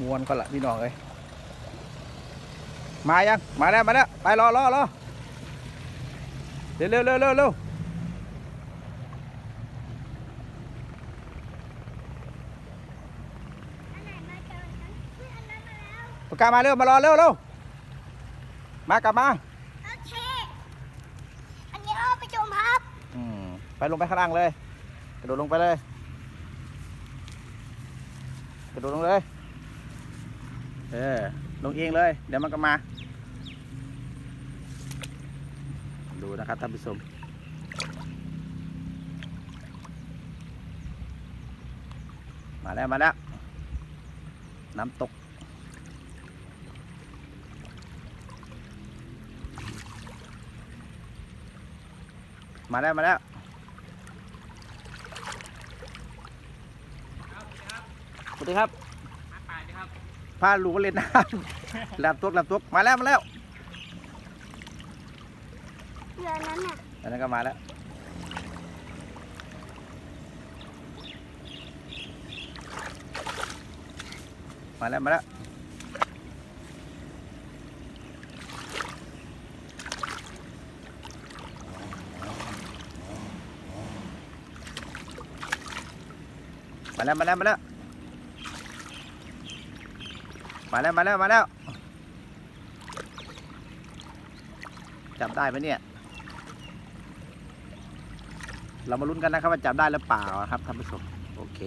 มวนก็ละพี่น้องเอ้ยมายัง มาแล้วมาแล้วไปรอรอรอเร็วเร็วเร็วเร็วเร็วอันไหนมาเจอฉันเฮ้ยอันนั้นมาแล้วปากกามาเร็วมารอเร็วเร็วมากลับมาโอเคอันนี้เอาไปจมครับอืมไปลงไปข้างล่างเลยกระโดดลงไปเลยกระโดดลงเลย เออ ลงเองเลย เดี๋ยวมันก็มา ดูนะครับท่านผู้ชมมาแล้ว มาแล้ว น้ำตก มาแล้ว มาแล้วสวัสดีครับ พาลูกมาเล่นน้ำหลับตัวหลับตัวมาแล้วมาแล้วเรือนั้นน่ะอันนั้นก็มาแล้ว มาแล้วมาแล้วมาแล้วมาแล้วมาแล้ว มาแล้วมาแล้วมาแล้ว จับได้ไหมเนี่ย เรามาลุ้นกันนะครับว่าจับได้หรือเปล่าครับท่านผู้ชมโอเค